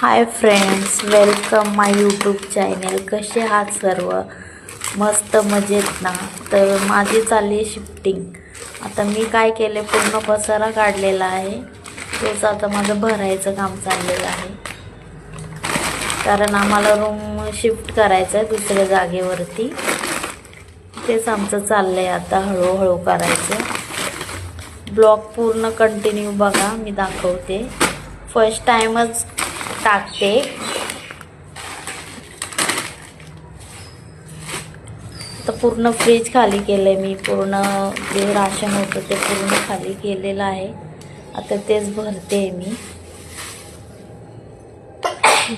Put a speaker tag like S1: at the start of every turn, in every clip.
S1: Hi friends welcome my YouTube channel कसे आहात सर्व? मस्त मजेत ना? तर माझी चालली शिफ्टिंग आता मी काय केले पूर्ण पसारा काढलेला आहे. तोच आता माझं भरायचं काम चाललेलं आहे. कारण आम्हाला रूम शिफ्ट करायचं आहे दुसऱ्या जागेवरती. तेच आमचं चाललं आहे आता हळूहळू करायचं. ब्लॉग पूर्ण कंटिन्यू बघा मी दाखवते. फर्स्ट टाईमच टाकते. आता पूर्ण फ्रीज खाली केलं आहे मी पूर्ण जे राशन होतं ते पूर्ण खाली केलेलं आहे. आता तेच भरते मी.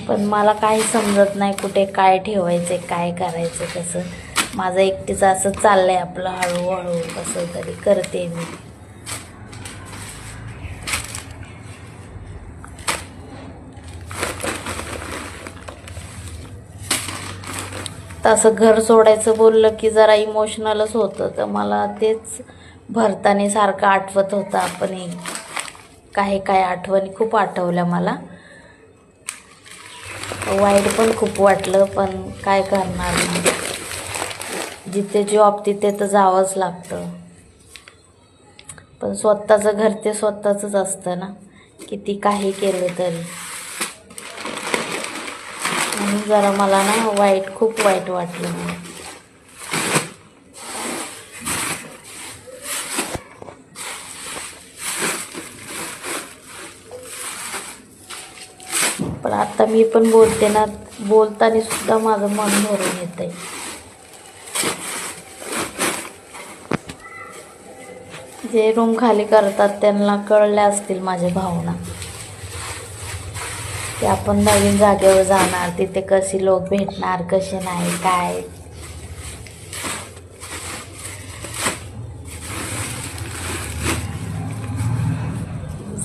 S1: पण मला काही समजत नाही कुठे काय ठेवायचं काय करायचं कसं. माझं एकटीचं असं चाललं आहे आपलं हळूहळू कसं तरी करते मी. तसं घर सोडायचं बोललं की जरा इमोशनलच होतं. तर मला तेच भरताना सारखं आठवत होतं आपण एक काही काही आठवणी खूप आठवल्या मला. वाईट पण खूप वाटलं पण काय करणार जिथे जॉब तिथे तर जावंच लागतं. पण स्वतःचं घर ते स्वतःचंच असतं ना. किती काही केलं तरी. जरा मला ना वाईट खूप वाईट वाटलं पण आता मी पण बोलते ना बोलताना सुद्धा माझं मन भरून येत आहे जे रूम खाली करतात त्यांना कळल्या असतील माझ्या भावना. की आपण नवीन जागेवर जाणार तिथे कशी लोक भेटणार कसे नाही काय?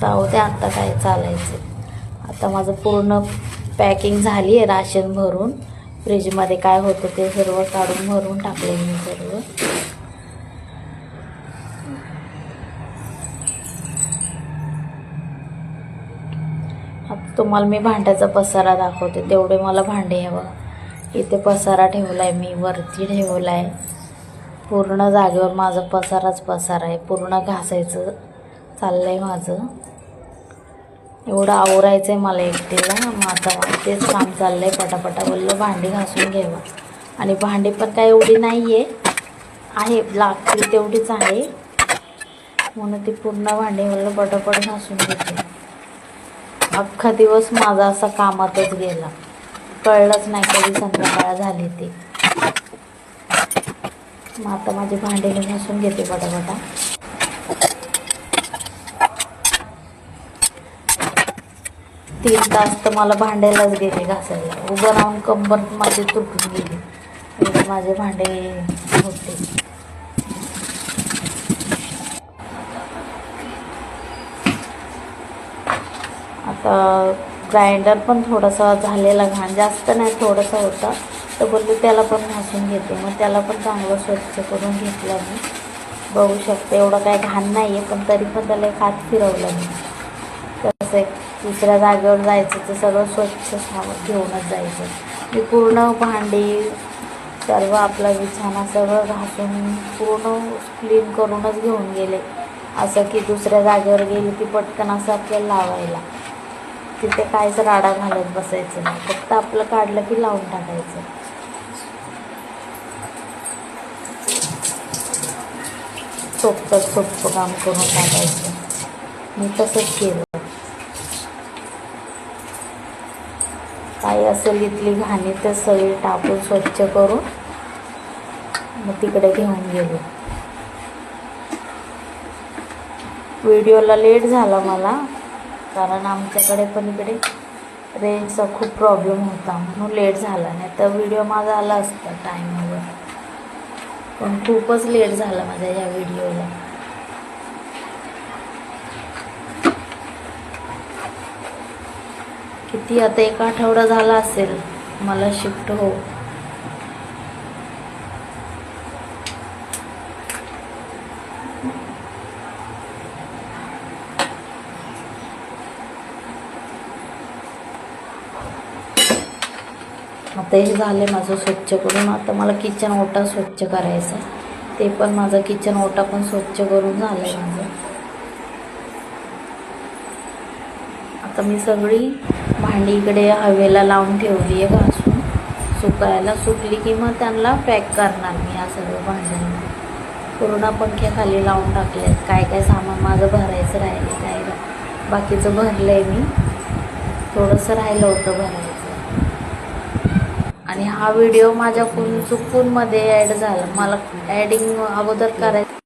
S1: जाऊ दे आता काय चालायचं. आता माझं पूर्ण पॅकिंग झाली आहे राशन भरून. फ्रीजमध्ये काय होतं ते सर्व काढून भरून टाकले मी सर्व. आता तुम्हाला मी भांड्याचा पसारा दाखवते. तेवढे मला भांडे हवं इथे पसारा ठेवला आहे मी वरती ठेवला आहे पूर्ण जागेवर माझा पसाराच पसारा आहे. पूर्ण घासायचं चाललं आहे माझं. एवढं आवरायचं आहे मला एकटीला. मग आता तेच काम चाललं आहे पटापटा. बोललं भांडी घासून घ्यावं. आणि भांडी पण काय एवढी नाही आहे आहे लागतील तेवढीच आहे. म्हणून ती पूर्ण भांडी बोललं पटापट घासून घेते. अख्खा दिवस माझा असा कामातच गेला. कळलंच नाही कधी संध्याकाळ झाली ती. मग आता माझी भांडी घासून घेते पटापटा. तीन तास तर मला भांड्यालाच गेले घासायला. उभं राहून कंबर माझी तुटून गेली. माझे भांडे होते. ग्राइंडर पण थोडासा झालेला घाण जास्त नाही थोडंसं होता. तर बोलते त्याला पण घासून घेते. मग त्याला पण चांगलं स्वच्छ करून घेतलं मी. बघू शकते एवढं काय घाण नाही आहे पण तरी पण त्याला एक हात फिरवलं मी. तसं एक दुसऱ्या जागेवर जायचं तर सगळं स्वच्छ सावध घेऊनच जायचं. मी पूर्ण भांडी सर्व आपला विछाना सगळं घासून पूर्ण क्लीन करूनच घेऊन गेले. असं की दुसऱ्या जागेवर गेली की पटकन असं आपल्याला लावायला. तिथे कायच राडा घालत बसायचं नाही फक्त आपलं काढलं की लावून टाकायचं. सोपं सोपं काम करून टाकायचं. मी तसंच केलं. काही असेल इथली घाणी तर सगळी टाकून स्वच्छ करून मग तिकडे घेऊन गेलो. व्हिडिओला लेट झाला मला. कारण आमच्याकडे पण इकडे रेंजचा खूप प्रॉब्लेम होता. म्हणून लेट झाला. नाही तर व्हिडिओ माझा आला असता टाईमवर पण खूपच लेट झाला माझ्या या व्हिडिओला किती आता एक आठवडा झाला असेल. मला शिफ्ट हो. आता हे झालं माझं स्वच्छ करून. आता मला किचन ओटा स्वच्छ करायचा ते पण माझं किचन ओटा पण स्वच्छ करून झालं आहे माझं. आता मी सगळी भांडी इकडे हवेला लावून ठेवली आहे घासून. सुकायला सुकली की मग त्यांना पॅक करणार मी या सगळं भांड्यांना. पूर्ण पंख्याखाली लावून टाकले काय काय सामान माझं भरायचं राहिलं काय बाकीचं भरलं आहे मी. थोडंसं राहिलं होतं भरायचं आणि हा व्हिडिओ माझ्याकडून चुकून मध्ये ॲड झाला. मला ॲडिंग अगोदर करायचं.